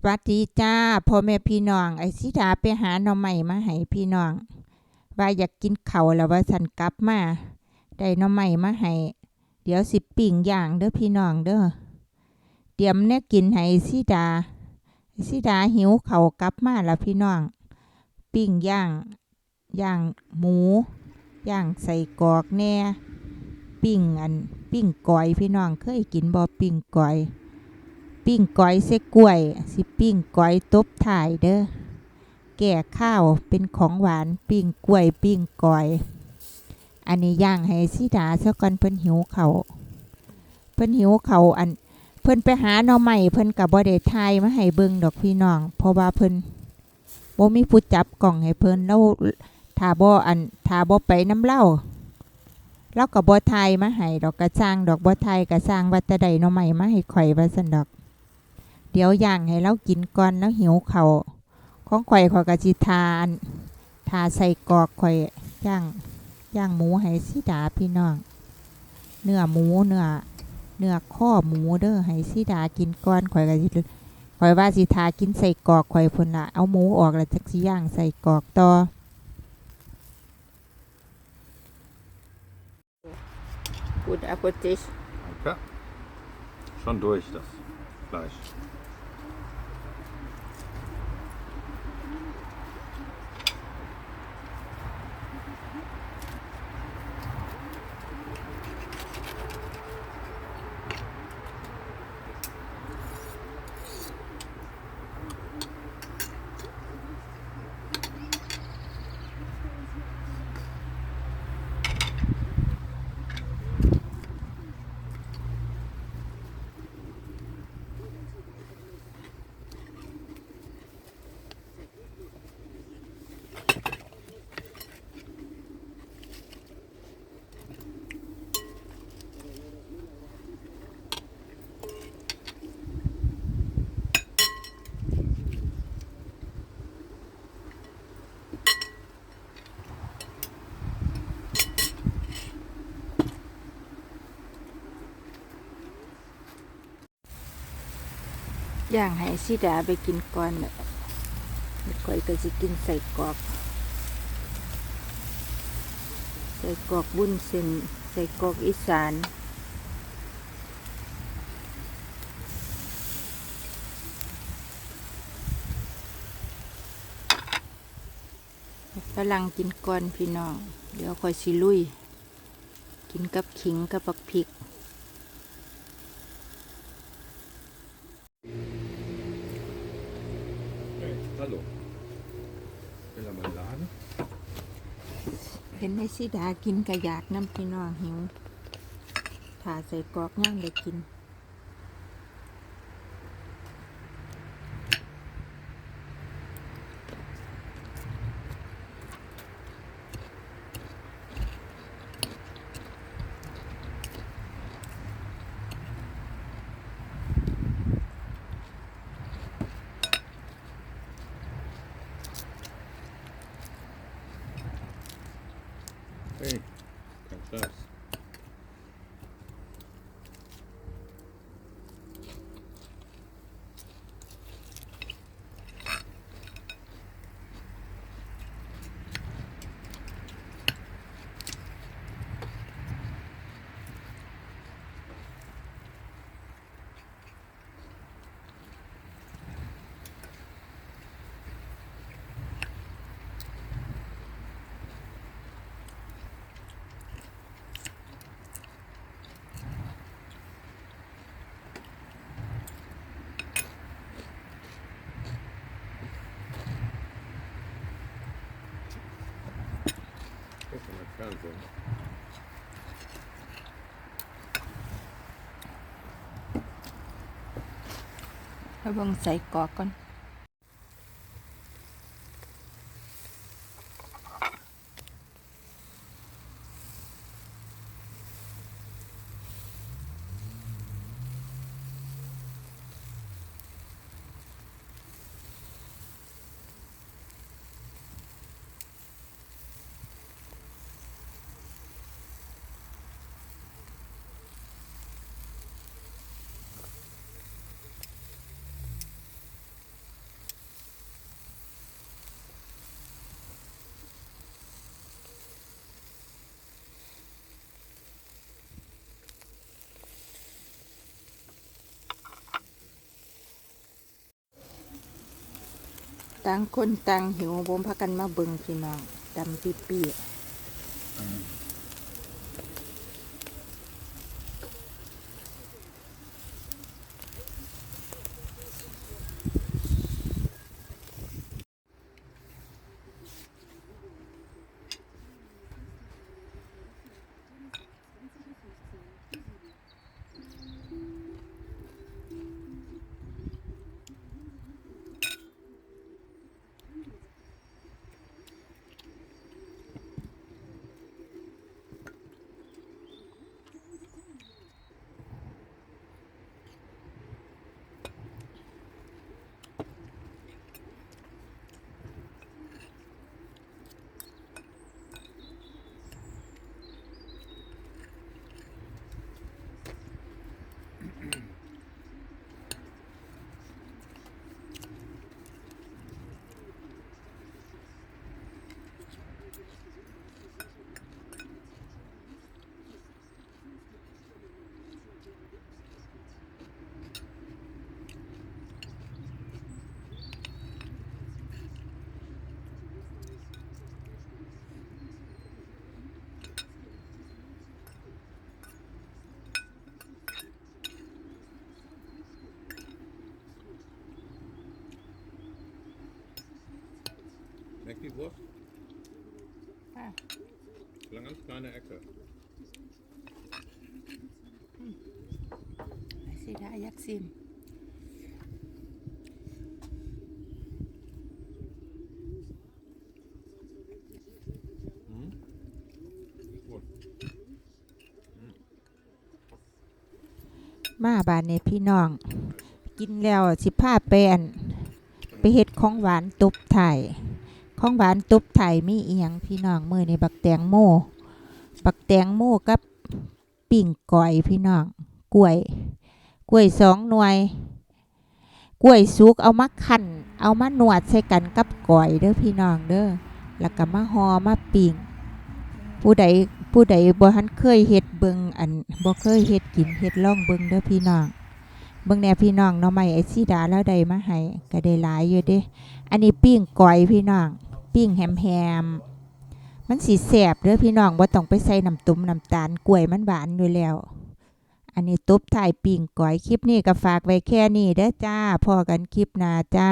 สวัสดีจ้าพ่อแม่พี่น้องไอ้สิดาไปหาหน่อใหม่มาให้พี่น้อง ว่าอยากกินเขาแล้วว่าสันกลับมาได้หน่อใหม่มาให้เดี๋ยวสิปิ้งย่างเด้อพี่น้องเด้อเตรียมเนี่ยกินให้สิดาไอ้สิดาหิวเขากลับมาแล้วพี่น้อง ปิ้งย่างย่างหมูย่างใส่กรอกแน่ ปิ้งอันปิ้งก้อยพี่น้องเคยกินบ่ปิ้งก้อย ปิ้งก้อยเสกล้วย สิปิ้งก้อยตบถ่ายเด้อแก่ข้าวเป็นของหวานปิ้งกล้วยปิ้งก้อย อันนี้ย่างให้สิดาซะก่อนเพิ่นหิวเขาเพิ่นหิวเขาอันเพิ่นไปหาหน่อใหม่เพิ่นกับบ่ได้ทายมาให้เบิ่งดอกพี่น้อง เพราะว่าเพิ่นบ่มีผู้จับกล่องให้เพิ่นแล้วถ้าบ่อันถ้าบ่ไปน้ำเล่าเราก็บ่ทายมาให้ดอกกระจ้าง ดอกบ่ทายกระสร้างว่าแต่ใดหน่อใหม่มาให้ข่อยว่าซั่นดอก เดี๋ยวย่างให้เรากินก่อนแล้วหิวเขาวของข่อยข่อยกะจิทานทาใส่กรอกข่อยย่างย่างหมูให้สิดาพี่น้อง เนื้อหมูเนื้อเนื้อข้อหมูเด้อให้สิดากินก่อนข่อยกะจิข่อยว่าสิทากินใส่กรอกข่อยพุ่นละเอาหมูออกแล้วจักสิย่างใส่กรอกต่อ Gut Appetit. Danke. Schon durch das Fleisch.. ย่างให้สิดาไปกินก่อนน่ะข่อยก็สิกินใส่กรอกใส่กรอกบุ้นเส้น ใส่กรอกอีสานฝรั่งกินก่อนพี่น้อง เดี๋ยวค่อยสิลุย กินกับขิงกับบักพริก เห็นในสิดากินกระยากน้ำพี่น้องหิวถ่าใส่กรอกย่างได้กิน Hey, come steps. เราบังใส่กอกก่อน ต่างคนต่างหิวบ่มพากันมาเบิ่งพี่น้องดำปีปี Schmeckt die Wurst? Eine ganz kleine Ecke. สิดาอยากซิม Mhm. Gut. มาบานนี้พี่น้อง กินแล้วสิพาไปอันไปเฮ็ดของหวานตุบไทย ของหวานตุบไทยมีอียงพี่น้องมื้อนี้บักแตงโมบักแตงโมกับปิ่งก้อยพี่น้องกล้วย กล้วยสองหน่วย กล้วยสุกเอามาคั่นเอามานวดใส่กันกับก้อยเด้อพี่น้องเด้อแล้วก็มาหอมาปิ้งผู้ใดผู้ใดบ่ทันเคยเฮ็ดเบิงอันบ่เคยเฮ็ดกินเฮ็ดลองเบิงเด้อพี่น้องเบิ่งแน่พี่น้องหน่อไม้ไอ้สีดาแล้วได้มาให้ก็ได้หลายอยู่เด้ อันนี้ปิ้งก้อยพี่น้อง ปิ้งแฮมแฮมมันสีแสบเด้อพี่น้องว่าต้องไปใส่น้ำตุ้มน้ำตาลกล้วยมันหวานอยู่แล้ว อันนี้ตุบถ่ายปิ้งก้อยคลิปนี้ก็ฝากไว้แค่นี้เด้อจ้าพอกันคลิปหน้าจ้า